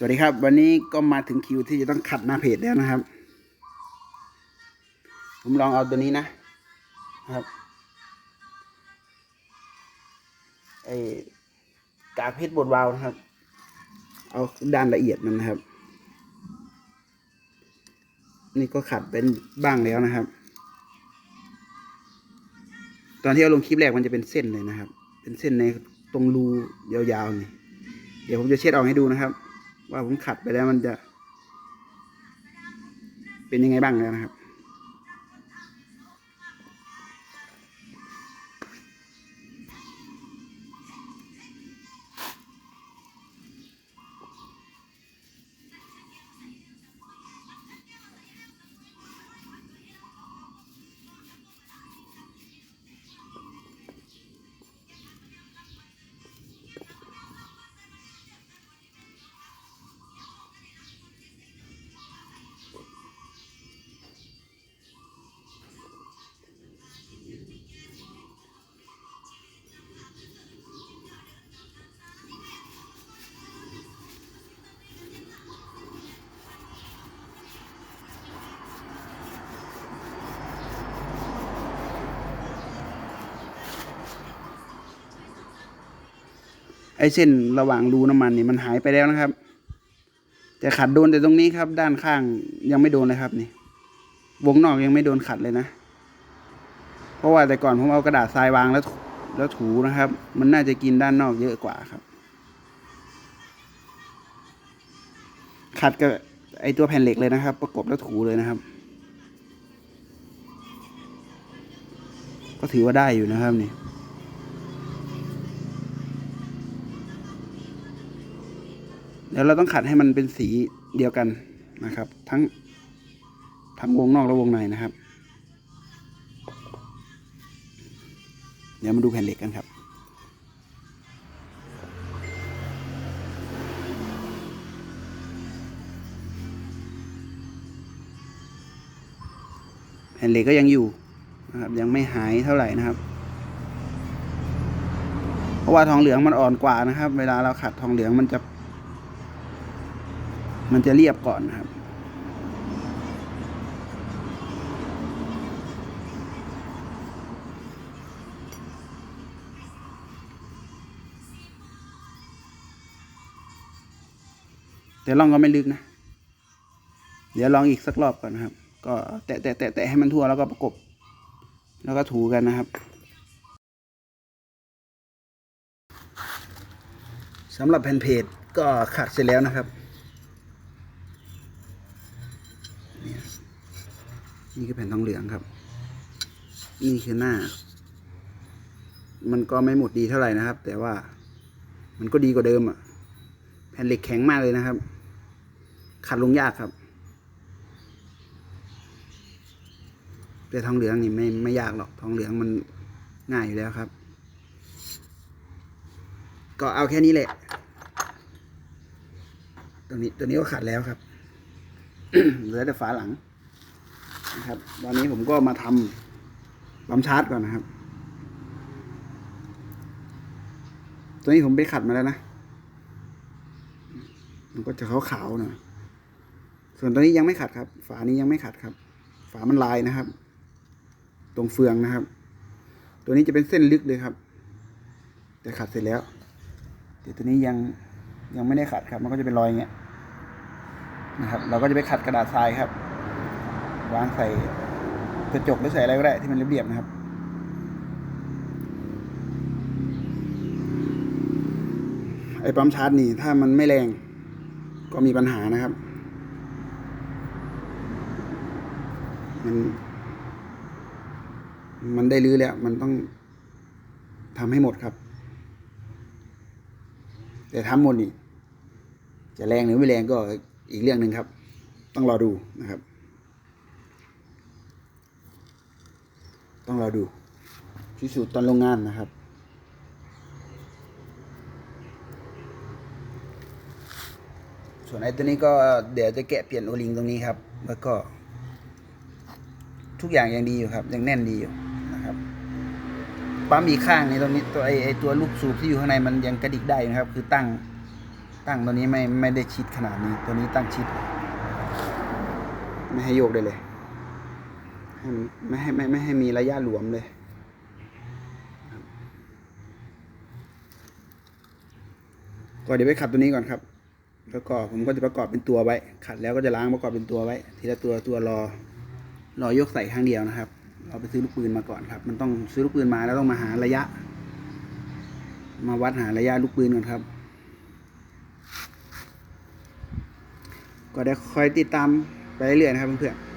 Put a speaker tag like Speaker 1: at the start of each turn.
Speaker 1: สวัสดีครับ วันนี้ก็มาถึงคิวที่จะต้องขัดหน้าเพจแล้วนะครับ ผมลองเอาตัวนี้นะ ครับไอกากเพชรบดวาวนะครับ เอาด้านละเอียดมันนะครับ นี่ก็ขัดเป็นบ้างแล้วนะครับ ตอนที่เอาลงคลิปแรกมันจะเป็นเส้นเลยนะครับ เป็นเส้นในตรงรูยาวๆนี่เดี๋ยวผมจะเช็ดออกให้ดูนะครับ ว่าผมขัดไปแล้วมันจะ เป็นยังไงบ้างนะครับ ไอ้เส้นระหว่างรูน้ำมันนี่มันหายไปแล้วนะครับ แต่ขัดโดนแต่ตรงนี้ครับ ด้านข้างยังไม่โดนเลยครับนี่ วงนอกยังไม่โดนขัดเลยนะ เพราะว่าแต่ก่อนผมเอากระดาษทรายวางแล้วแล้วถูนะครับ มันน่าจะกินด้านนอกเยอะกว่าครับ ขัดกับไอตัวแผ่นเหล็กเลยนะครับ ประกบแล้วถูเลยนะครับ ก็ถือว่าได้อยู่นะครับนี่ เดี๋ยวเราต้องขัดให้มันเป็นสีเดียวกันนะครับ ทั้งทั้งวงนอกและวงในนะครับ เดี๋ยวมาดูแผ่นเหล็กกันครับแผ่นเหล็กก็ยังอยู่นะครับ ยังไม่หายเท่าไหร่นะครับ เพราะว่าทองเหลืองมันอ่อนกว่านะครับ เวลาเราขัดทองเหลืองมันจะ มันจะเรียบก่อนนะครับ แต่ลองก็ไม่ลึกนะ เดี๋ยวลองอีกสักรอบก่อนนะครับ ก็แตะแตะแตะแตะให้มันทั่วแล้วก็ประกบ แล้วก็ถูกันนะครับสำหรับแผ่นเพจก็ขัดเสร็จแล้วนะครับ เนี่ย นี่คือแผ่นทองเหลืองครับ นี่คือหน้า มันก็ไม่หมดดีเท่าไหร่นะครับ แต่ว่ามันก็ดีกว่าเดิมอะ แผ่นเหล็กแข็งมากเลยนะครับ ขัดลงยากครับแต่ทองเหลืองนี่ไม่ไม่ยากหรอกทองเหลืองมันง่ายอยู่แล้วครับ ก็เอาแค่นี้แหละตัวนี้ตัวนี้ก็ขัดแล้วครับเหลือแต่ฝาหลัง นะครับตอนนี้ผมก็มาทำปั๊มชาร์จก่อนนะครับ ตัวนี้ผมไปขัดมาแล้วนะ มันก็จะขาวๆหน่อยส่วนตัวนี้ยังไม่ขัดครับ ฝานี้ยังไม่ขัดครับ ฝามันลายนะครับ ตรงเฟืองนะครับ ตัวนี้จะเป็นเส้นลึกเลยครับ แต่ขัดเสร็จแล้วแต่ตัวนี้ยังยังไม่ได้ขัดครับ มันก็จะเป็นรอยอย่างเงี้ยนะครับ เราก็จะไปขัดกระดาษทรายครับ วางใส่กระจกหรือใส่อะไรก็ได้ที่มันเรียบๆนะครับ ไอ้ปั๊มชาร์จนี่ถ้ามันไม่แรงก็มีปัญหานะครับ มัน มันได้รื้อแล้ว มันต้องทำให้หมดครับ แต่ทำหมดนี่จะแรงหรือไม่แรงก็อีกเรื่องหนึ่งครับ ต้องรอดูนะครับ ต้องรอดูพิสูจน์ตอนโรงงานนะครับ ส่วนไอ้ตัวนี้ก็เดี๋ยวจะแกะเปลี่ยนโอลิงตรงนี้ครับ แล้วก็ ทุกอย่างยังดีอยู่ครับ ยังแน่นดีอยู่นะครับปั๊มอีกข้างนี้ตรงนี้ตัวไอไอตัวลูกสูบที่อยู่ข้างในมันยังกระดิกได้นะครับ คือตั้งตั้งตัวนี้ไม่ไม่ได้ชิดขนาดนี้ ตัวนี้ตั้งชิด ไม่ให้โยกได้เลย ให้มันไม่ให้ไม่ไม่ให้มีระยะหลวมเลยก็เดี๋ยวไปขัดตัวนี้ก่อนครับแล้วก็ผมก็จะประกอบเป็นตัวไว้ ขัดแล้วก็จะล้างประกอบเป็นตัวไว้ ทีละตัวตัวรอ รอยกใส่ข้างเดียวนะครับ เราไปซื้อลูกปืนมาก่อนครับ มันต้องซื้อลูกปืนมาแล้วต้องมาหาระยะ มาวัดหาระยะลูกปืนก่อนครับ ก็ได้คอยติดตามไปเรื่อยๆนะครับเพื่อนๆ